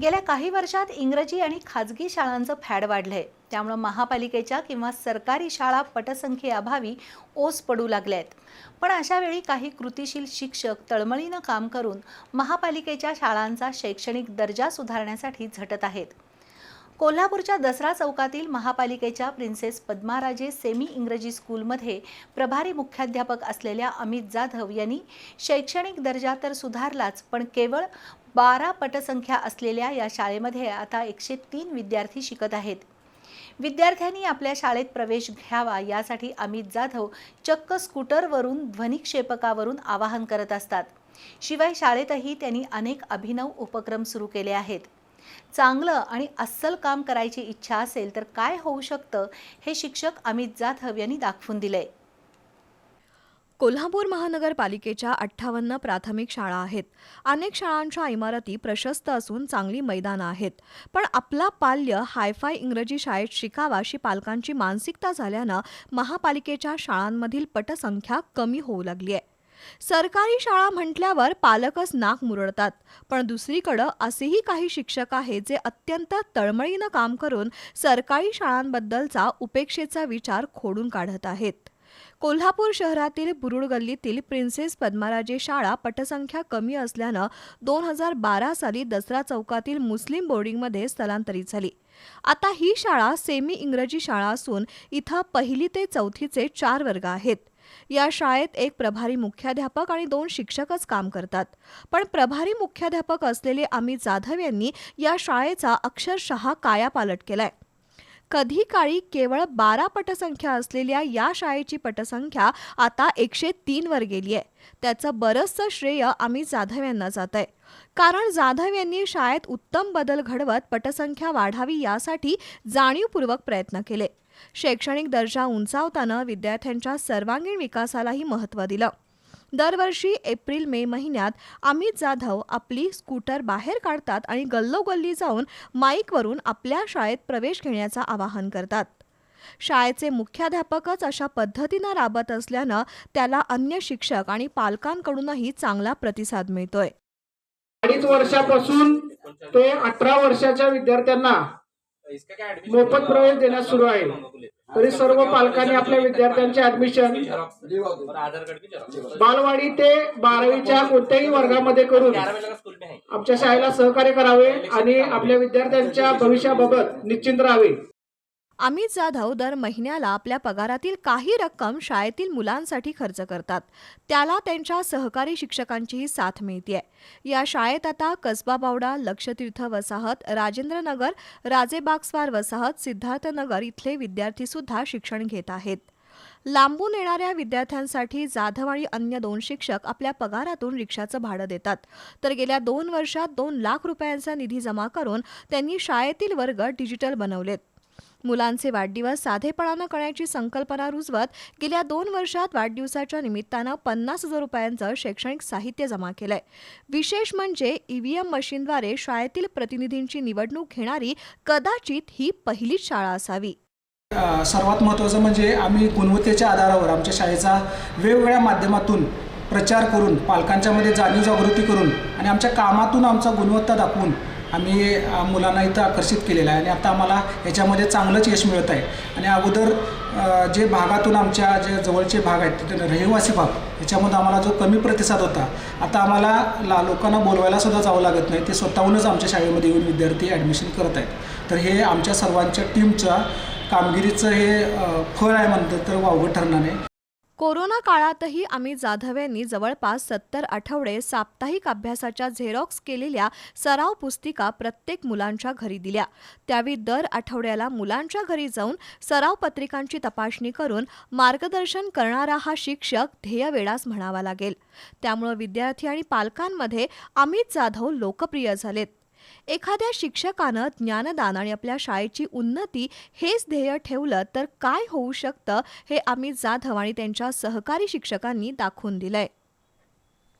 गेल्या काही वर्षात इंग्रजी आणि खाजगी शाळांचं फॅड वाढलंय. त्यामुळं महापालिकेच्या किंवा सरकारी शाळा पटसंख्येअभावी ओस पडू लागल्या आहेत पण अशा वेळी काही कृतीशील शिक्षक तळमळीनं काम करून महापालिकेच्या शाळांचा शैक्षणिक दर्जा सुधारण्यासाठी झटत आहेत. कोल्हापूरच्या दसरा चौकातील महापालिकेच्या प्रिन्सेस पद्माराजे सेमी इंग्रजी स्कूलमध्ये प्रभारी मुख्याध्यापक असलेल्या अमित जाधव यांनी शैक्षणिक दर्जा तर सुधारलाच पण केवळ बारा पटसंख्या असलेल्या या शाळेमध्ये आता एकशे तीन विद्यार्थी शिकत आहेत. विद्यार्थ्यांनी आपल्या शाळेत प्रवेश घ्यावा यासाठी अमित जाधव चक्क स्कूटरवरून ध्वनिक्षेपकावरून आवाहन करत असतात. शिवाय शाळेतही त्यांनी अनेक अभिनव उपक्रम सुरू केले आहेत. चांगलं आणि अस्सल काम करायची इच्छा असेल तर काय होऊ शकतं हे शिक्षक अमित जाधव यांनी दाखवून दिलंय. कोल्हापूर महानगरपालिकेच्या अठ्ठावन्न प्राथमिक शाळा आहेत. अनेक शाळांच्या इमारती प्रशस्त असून चांगली मैदानं आहेत. पण आपला पाल्य हायफाय इंग्रजी शाळेत शिकावा अशी पालकांची मानसिकता झाल्यानं महापालिकेच्या शाळांमधील पटसंख्या कमी होऊ लागली आहे. सरकारी शाळा म्हटल्यावर पालकच नाक मुरडतात. पण दुसरीकडं असेही काही शिक्षक आहेत जे अत्यंत तळमळीनं काम करून सरकारी शाळांबद्दलचा उपेक्षेचा विचार खोडून काढत आहेत. कोल्हापूर शहरातील बुरुड गल्लीतील प्रिन्सेस पद्माराजे शाळा पटसंख्या कमी असल्यानं दोन हजार बारा साली दसरा चौकातील मुस्लिम बोर्डिंगमध्ये स्थलांतरित झाली. आता ही शाळा सेमी इंग्रजी शाळा असून इथं पहिली ते चौथीचे चार वर्ग आहेत. या शाळेत एक प्रभारी मुख्याध्यापक आणि दोन शिक्षकच काम करतात. पण प्रभारी मुख्याध्यापक असलेले अमित जाधव यांनी या शाळेचा अक्षरशः कायापालट केलाय. कधी काळी केवळ बारा पटसंख्या असलेल्या या शाळेची पटसंख्या आता एकशे तीन वर गेली आहे. त्याचं बरंचसं श्रेय आम्ही जाधव यांना जात आहे कारण जाधव यांनी शाळेत उत्तम बदल घडवत पटसंख्या वाढावी यासाठी जाणीवपूर्वक प्रयत्न केले. शैक्षणिक दर्जा उंचावताना विद्यार्थ्यांच्या सर्वांगीण विकासालाही महत्त्व दिलं. दरवर्षी एप्रिल मे महिन्यात अमित जाधव आपली स्कूटर बाहेर काढतात आणि गल्लोगल्ली जाऊन माईकवरून आपल्या शाळेत प्रवेश घेण्याचं आवाहन करतात. शाळेचे मुख्याध्यापकच अशा पद्धतीनं राबत असल्यानं त्याला अन्य शिक्षक आणि पालकांकडूनही चांगला प्रतिसाद मिळतोय. अडीच वर्षापासून ते अठरा वर्षाच्या विद्यार्थ्यांना मोफत प्रवेश देण्यास सुरू आहे. तरी सर्व पालकांनी आपल्या विद्यार्थ्यांचे ऍडमिशन बालवाडी ते बारावीच्या कोणत्याही वर्गामध्ये करून आमच्या शाळेला सहकार्य करावे आणि आपल्या विद्यार्थ्यांच्या भविष्याबाबत निश्चिंत राहावे. अमित जाधव दर महिन्याला आपल्या पगारातील काही रक्कम शाळेतील मुलांसाठी खर्च करतात. त्याला त्यांच्या सहकारी शिक्षकांचीही साथ मिळते या शाळेत आता कसबा बावडा लक्षतीर्थ वसाहत राजेंद्रनगर राजेबागस्वार वसाहत सिद्धार्थनगर इथले विद्यार्थीसुद्धा शिक्षण घेत आहेत. लांबून येणाऱ्या विद्यार्थ्यांसाठी जाधव आणि अन्य दोन शिक्षक आपल्या पगारातून रिक्षाचं भाडं देतात. तर गेल्या दोन वर्षात दोन लाख रुपयांचा निधी जमा करून त्यांनी शाळेतील वर्ग डिजिटल बनवलेत. मुलांचे वाढदिवस साधेपणानं करण्याची संकल्पना रुजवत गेल्या दोन वर्षात वाढदिवसाच्या निमित्तानं पन्नास हजार रुपयांचं शैक्षणिक साहित्य जमा केलंय. विशेष म्हणजे ईव्हीएम मशीनद्वारे शाळेतील प्रतिनिधींची निवडणूक घेणारी कदाचित ही पहिलीच शाळा असावी. सर्वात महत्त्वाचं म्हणजे आम्ही गुणवत्तेच्या आधारावर आमच्या शाळेचा वेगवेगळ्या माध्यमातून प्रचार करून पालकांच्यामध्ये जाणीव जागृती करून आणि आमच्या कामातून आमचा गुणवत्ता दाखवून आम्ही मुलांना इथं आकर्षित केलेलं आहे. आणि आता आम्हाला याच्यामध्ये चांगलंच यश मिळत आहे. आणि अगोदर जे भागातून आमच्या जे जवळचे भाग आहेत तिथे रहिवासी भाग याच्यामध्ये आम्हाला जो कमी प्रतिसाद होता आता आम्हाला ला लोकांना बोलवायलासुद्धा जावं लागत नाही. ते स्वतःहूनच आमच्या शाळेमध्ये येऊन विद्यार्थी ॲडमिशन करत आहेत. तर हे आमच्या सर्वांच्या टीमच्या कामगिरीचं हे फळ आहे म्हणतं तर वावगं ठरणार आहे कोरोना काळातही अमित जाधव यांनी जवळपास सत्तर आठवडे साप्ताहिक अभ्यासाच्या झेरॉक्स केलेल्या सराव पुस्तिका प्रत्येक मुलांच्या घरी दिल्या. त्यावेळी दर आठवड्याला मुलांच्या घरी जाऊन सराव पत्रिकांची तपासणी करून मार्गदर्शन करणारा हा शिक्षक ध्येयवेळास म्हणावा लागेल. त्यामुळं विद्यार्थी आणि पालकांमध्ये अमित जाधव लोकप्रिय झालेत. एखाद्या शिक्षकानं ज्ञानदान आणि आपल्या शाळेची उन्नती हेच ध्येय ठेवलं तर काय होऊ शकतं हे अमित जाधव आणि त्यांच्या सहकारी शिक्षकांनी दाखवून दिलंय.